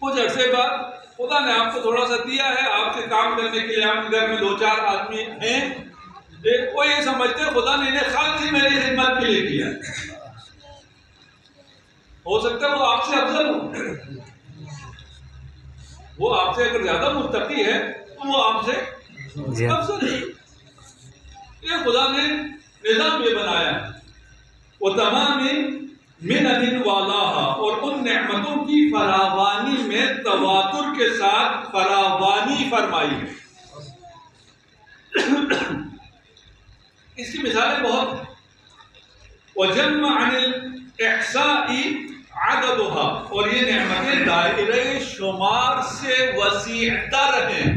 کچھ عرصے بعد خدا نے آپ کو تھوڑا سا دیا ہے آپ کے کام کرنے کے لیے آپ کے گھر میں دو چار آدمی ہیں۔ وہ یہ سمجھتے ہیں خدا نے انہیں خالص میری خدمت کے لیے کیا۔ ہو سکتا ہے وہ آپ سے افضل ہو وہ آپ سے اگر زیادہ متقی ہے تو وہ آپ سے جی۔ افضل ہے یہ خدا نے نظام یہ بنایا وہ تمام من دن والا اور ان نعمتوں کی فراوانی میں تواتر کے ساتھ فراوانی فرمائی ہے۔ اس کی مثالیں بہت ہیں۔ وجمع عن عددها، اور یہ نعمتیں دائرہ شمار سے وسیع تر ہیں۔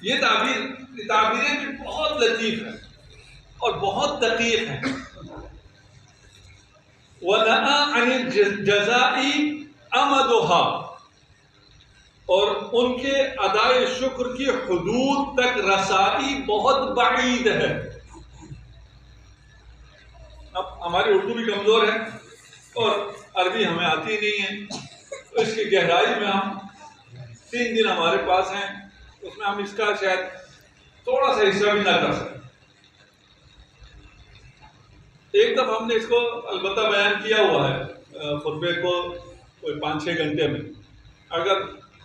یہ تعبیر تعبیریں بھی بہت لطیف ہیں۔ اور بہت دقیق ہیں۔ وَنَأَ عَنِ اور ان کے ادائے شکر کی حدود تک رسائی بہت بعید ہے۔ اب ہماری اردو بھی کمزور ہے اور عربی ہمیں آتی نہیں ہے۔ اس کی گہرائی میں ہم تین دن ہمارے پاس ہیں، اس میں ہم اس کا شاید تھوڑا سا حصہ بھی نہ کر سکیں۔ ایک دفعہ ہم نے اس کو البتہ بیان کیا ہوا ہے خطبے کو کوئی پانچ چھ گھنٹے میں۔ اگر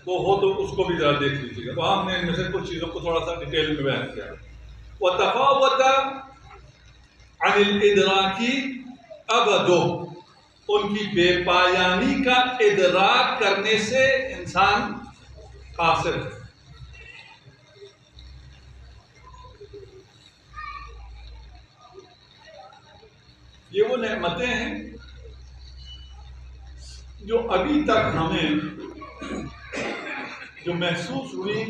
وہ ہو تو اس کو بھی ذرا دیکھ لیجیے گا۔ تو ہم نے ان میں سے کچھ چیزوں کو تھوڑا سا ڈیٹیل میں بیان کیا۔ وہ تفاوت عن الادراکی ابدو ان کی بے پایانی کا ادراک کرنے سے انسان قاصر ہے۔ یہ وہ نعمتیں ہیں جو ابھی تک ہمیں جو محسوس ہوئی،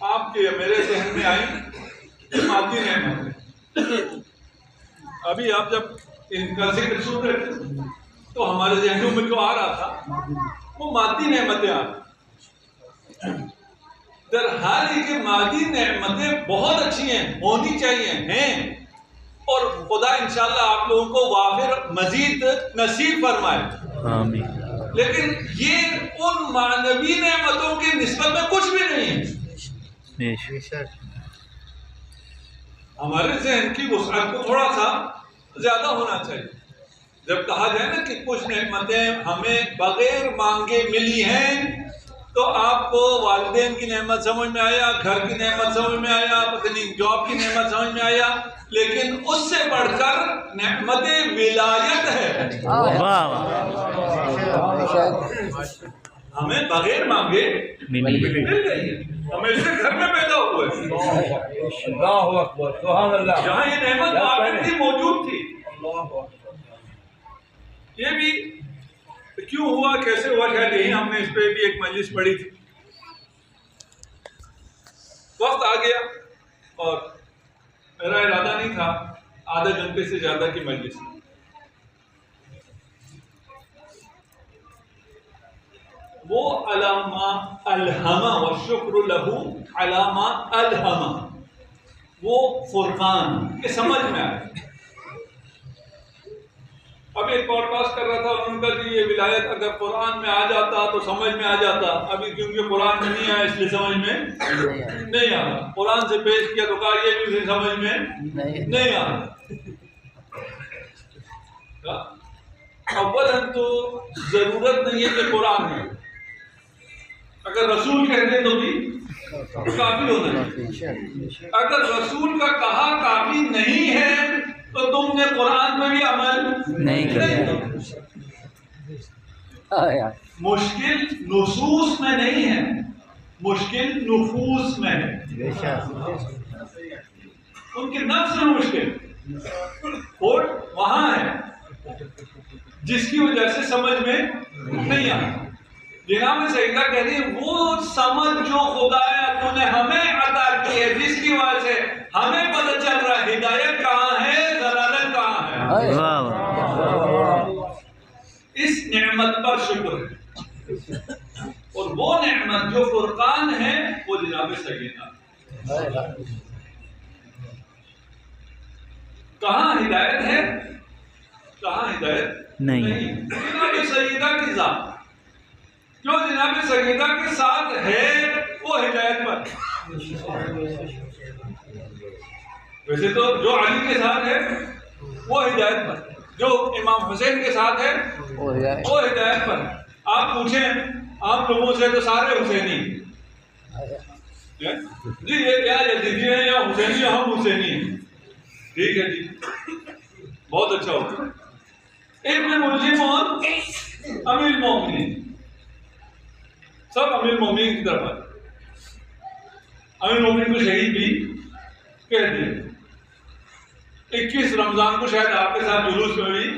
آپ کے میرے ذہن میں آئی مادی نعمتیں ابھی آپ جب ان کا ذکر سن رہے تھے، تو ہمارے ذہنوں میں جو آ رہا تھا، وہ مادی نعمتیں آ در حال ہی کہ مادی نعمتیں بہت اچھی ہیں، ہونی چاہیے، ہیں۔ اور خدا انشاءاللہ آپ لوگوں کو وافر مزید نصیب فرمائے۔ آمین۔ لیکن یہ ان معنوی نعمتوں کی نسبت میں کچھ بھی نہیں ہے۔ ہمارے ذہن کی وسعت کو تھوڑا سا زیادہ ہونا چاہیے۔ جب کہا جائے نا کہ کچھ نعمتیں ہمیں بغیر مانگے ملی ہیں تو آپ کو والدین کی نعمت سمجھ میں آیا گھر کی نعمت سمجھ میں آیا پتہ نہیں جاب کی نعمت سمجھ میں آیا لیکن اس سے بڑھ کر نعمت ولایت ہے۔ واہ واہ۔ ہمیں بغیر مانگے مل گئی ہے۔ ہم اسے گھر میں پیدا ہوئے۔ اللہ اکبر سبحان اللہ۔ جہاں یہ نعمت موجود تھی۔ یہ بھی کیوں ہوا؟ کیسے ہوا؟ شاید یہی ہم نے اس پہ بھی ایک مجلس پڑھی تھی۔ وقت آ گیا اور میرا ارادہ نہیں تھا آدھے گھنٹے سے زیادہ کی مجلس۔ وہ علامہ الحمہ و شکر لہو علامہ الحمہ وہ فرقان کے سمجھ میں آئے اب ایک پوڈ کاسٹ کر رہا تھا انہوں نے کہا کہ یہ ولایت اگر قرآن میں آ جاتا تو سمجھ میں آ جاتا۔ ابھی کیونکہ قرآن میں نہیں آیا اس لیے سمجھ میں نہیں آ رہا قرآن سے پیش کیا تو کہا یہ بھی اسے سمجھ میں نہیں آ رہا اول تو ضرورت نہیں ہے کہ قرآن میں۔ اگر رسول کہہ دیں تو بھی کافی ہونا چاہیے اگر رسول کا کہا کافی نہیں ہے تو تم نے قرآن پہ بھی عمل نہیں کرنا مشکل نصوص میں نہیں ہے۔ مشکل نفوس میں ہے۔ ان کے نفس میں مشکل۔ اور وہاں ہے۔ جس کی وجہ سے سمجھ میں نہیں آتا جناب سیدہ کہہ رہی ہے وہ سمجھ جو خدایا تو نے ہمیں عطا کی ہے جس کی وجہ سے ہمیں پتہ چل رہا ہے ہدایت کہاں ہے؟ اس نعمت پر شکر۔ ہے اور وہ نعمت جو فرقان ہے وہ جناب سیدہ کہاں ہدایت ہے؟ کہاں ہدایت؟ نہیں۔ جناب سیدہ کی ذات۔ جو جناب سیدہ کے ساتھ ہے وہ ہدایت پر۔ ویسے تو جو علی کے ساتھ ہے وہ ہدایت پر۔ جو امام حسین کے ساتھ ہے وہ ہے ہدایت پر۔ آپ پوچھیں آپ لوگوں سے تو سارے حسینی۔ جی یہ کیا یزیدی ہیں یا حسینی ہیں؟ ہم حسینی؟ ہیں ٹھیک ہے جی۔ بہت اچھا ہوگا ابن ملزم اور امیر مومنین۔ سب امیر مومنین کی طرف آئے۔ امیر مومنین کو شہید بھی کہہ دیا۔ اکیس رمضان کو شاید آپ کے ساتھ جلوس میں بھی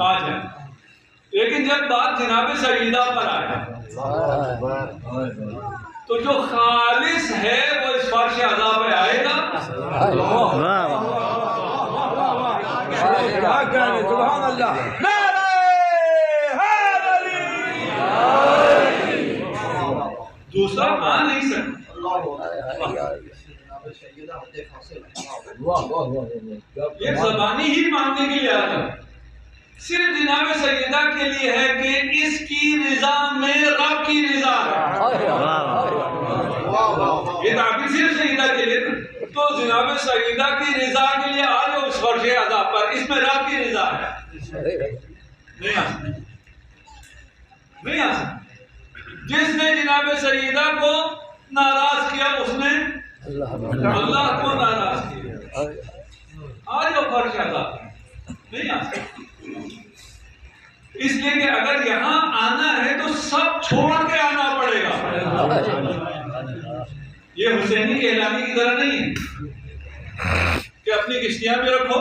آ جائیں لیکن جب بات جناب سیدہ پر آیا تو جو خالص ہے وہ اس فرش عذاب پہ آئے گا۔ سبحان اللہ دوسرا آ نہیں سکتا یہ زبانی ہی ماننے کے لیے آتا صرف جناب سیدہ کے لیے ہے کہ اس کی رضا میں رب کی رضا ہے۔ یہ تعبیر صرف سیدہ کے لیے تو جناب سیدہ کی رضا کے لیے آ جاؤ اس فرش عذاب پر، اس میں رب کی رضا ہے۔ نہیں آ سکتا۔ نہیں آ سکتا۔ جس نے جناب سیدہ کو ناراض کیا، اس نے اللہ کو ناراض کیا۔ آ جاؤ فرش عذاب پر نہیں آ سکتا۔ اس لیے کہ اگر یہاں آنا ہے تو سب چھوڑ کے آنا پڑے گا۔ یہ حسینی کے اعلامی کی طرح نہیں ہے کہ اپنی کشتیاں بھی رکھو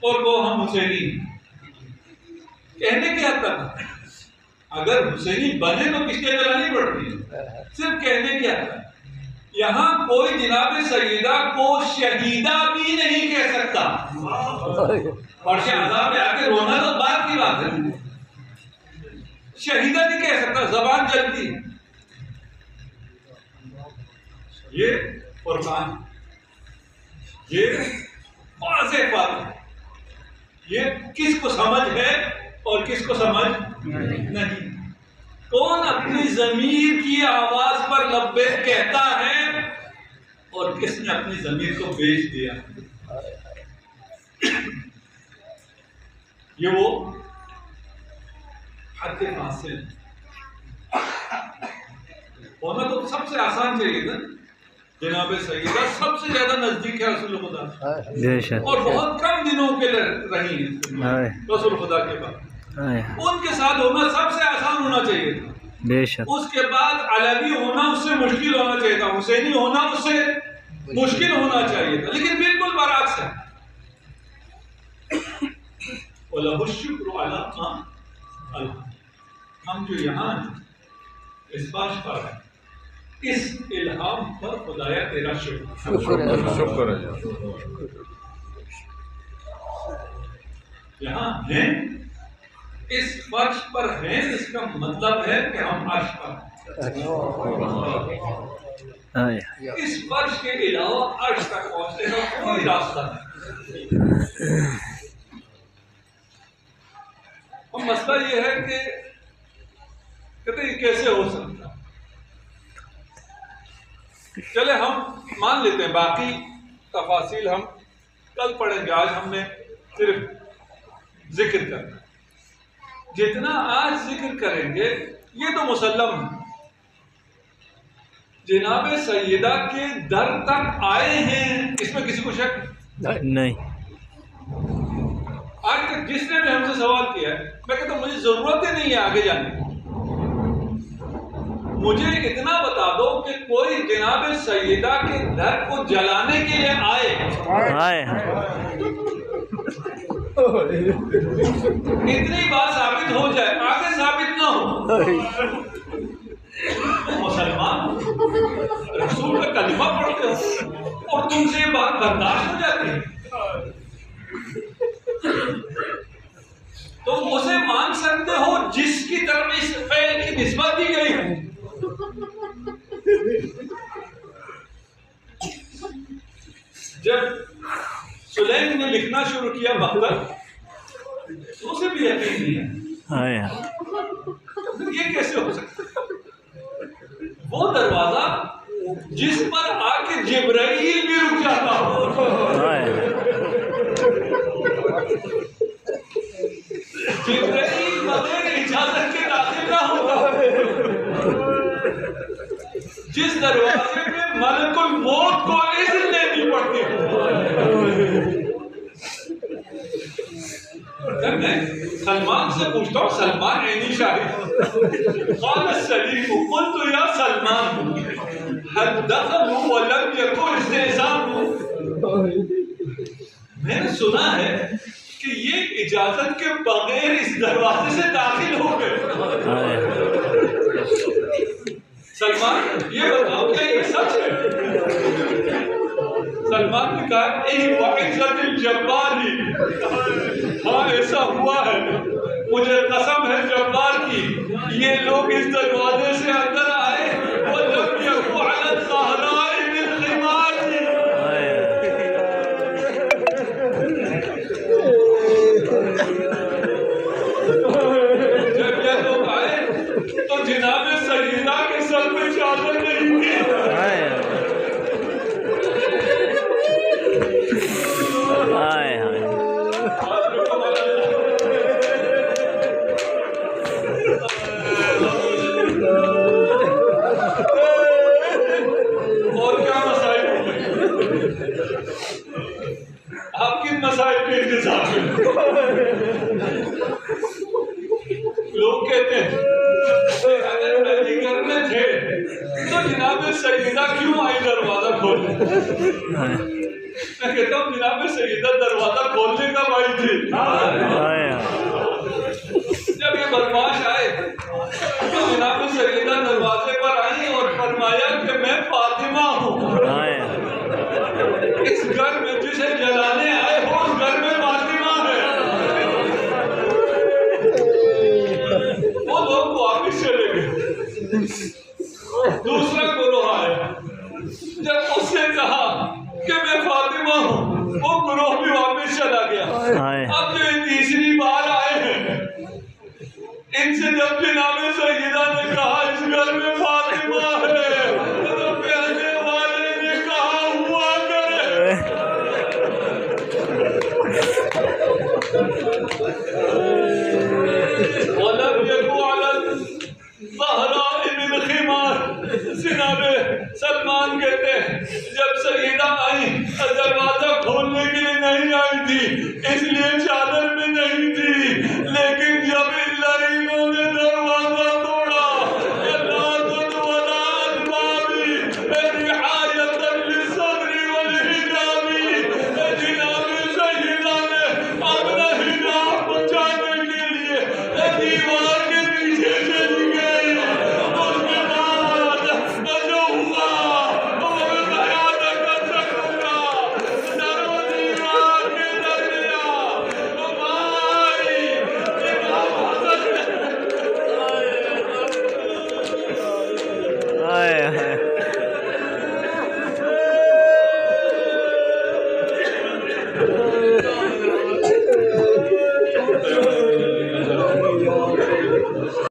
اور وہ ہم حسینی۔ کہنے کی حد تک۔ اگر حسینی بنے تو کشتیاں چلانی پڑتی ہیں۔ صرف کہنے کی حد تک۔ یہاں کوئی جناب سیدہ کو شہیدہ بھی نہیں کہہ سکتا۔ فرش عذاب پہ آ کے رونا تو بات کی بات ہے۔ شہیدہ نہیں کہہ سکتا، زبان جلتی ہے یہ قربان۔ یہ واضح بات ہے۔ یہ کس کو سمجھ ہے اور کس کو سمجھ نہیں۔ کون اپنی ضمیر کی آواز پر لبے کہتا ہے اور کس نے اپنی ضمیر کو بیچ دیا؟ یہ وہ حد فاصل۔ ہونا تو سب سے آسان چاہیے تھا جناب سیدہ سب سے زیادہ نزدیک ہے رسول خدا۔ اور بہت کم دنوں کے رہی ہیں۔ رسول خدا کے بعد۔ ان کے ساتھ ہونا سب سے آسان ہونا چاہیے تھا۔ بے شک۔ اس کے بعد علوی ہونا اس سے مشکل ہونا چاہیے تھا۔ حسینی ہونا اس سے مشکل ہونا چاہیے تھا۔ لیکن بالکل برعکس ہے۔ ہم جو یہاں ہیں اس باش پر ہیں۔ اس الہام پر خدایا تیرا شکر۔ شکر ہے۔ یہاں ہیں۔ اس فرش پر ہیں اس کا مطلب ہے کہ ہم عرش پر ہیں۔ اس فرش کے علاوہ عرش تک پہنچنے کا کوئی راستہ نہیں۔ مسئلہ یہ ہے کہ کہتے ہیں کیسے ہو سکتا چلے ہم مان لیتے ہیں باقی تفاصیل ہم کل پڑھیں گے آج ہم نے صرف ذکر کرنا۔ جتنا آج ذکر کریں گے یہ تو مسلم ہے جناب سیدہ کے در تک آئے ہیں اس میں کسی کو شک؟ نہیں۔ آج تک جس نے بھی ہم سے سوال کیا ہے میں کہتا ہوں مجھے ضرورت ہی نہیں ہے آگے جانے کی۔ مجھے اتنا بتا دو کہ کوئی جناب سیدہ کے در کو جلانے کے لیے آئے۔ ہائے اتنی بات ثابت ہو جائے آگے ثابت نہ ہو مسلمان، رسول کا کلمہ پڑھتے ہو، اور تم سے یہ بات برداشت ہو جاتی ہے۔ تم اسے مان سکتے ہو جس کی طرف اس فعل کی نسبت دی گئی ہے۔ جب سلیم نے لکھنا شروع کیا بختر تو اسے بھی یقین نہیں ہے۔ ہائے یہ کیسے ہو سکتا وہ دروازہ جس پر آ کے جبرائیل بھی رک جاتا ہو۔ جبرائیل بغیر اجازت کے داخل نہ ہوتا۔ جس دروازے ملک الموت کو اذن لینی پڑتی ہے میں سلمان سے پوچھتا ہوں، سلمان عینی شاہد قال السلیم قلت یا سلمان، هل دخلوا ولم يكن استئذان میں نے سنا ہے کہ یہ اجازت کے بغیر اس دروازے سے داخل ہو گئے ہائے سلمان یہ بتاؤ کیا یہ سچ ہے سلمان نے کہا اے وعزت الجباری ہاں ایسا ہوا ہے۔ مجھے قسم ہے جبار کی یہ لوگ اس دروازے آپ کن مسائل کے انتظار لوگ کہتے ہیں اگر میں تھے، تو جناب سیدہ کیوں آئی دروازہ کھولنے؟ میں کہتا ہوں، جناب سیدہ دروازہ کھولنے کا بھائی تھی ہائے جب یہ بدماش آئے تو جناب سیدہ دروازے پر آئی اور فرمایا کہ میں فاطمہ ہوں ہائے اس گھر میں جسے جلانے آئے ہو اس گھر میں فاطمہ ہے۔ وہ لوگ واپس چلے گئے۔ دوسرا گروہ آیا۔ جب اس نے کہا کہ میں فاطمہ ہوں وہ گروہ بھی واپس چلا گیا۔ اب جو تیسری بار آئے ہیں ان سے جب جناب سیدہ نے کہا اس گھر میں فاطمہ ہے۔ ولم يكو على الزہراء بن خمار. جناب سلمان کہتے ہیں، جب سیدہ آئیں دروازہ کھولنے کے لیے نہیں آئی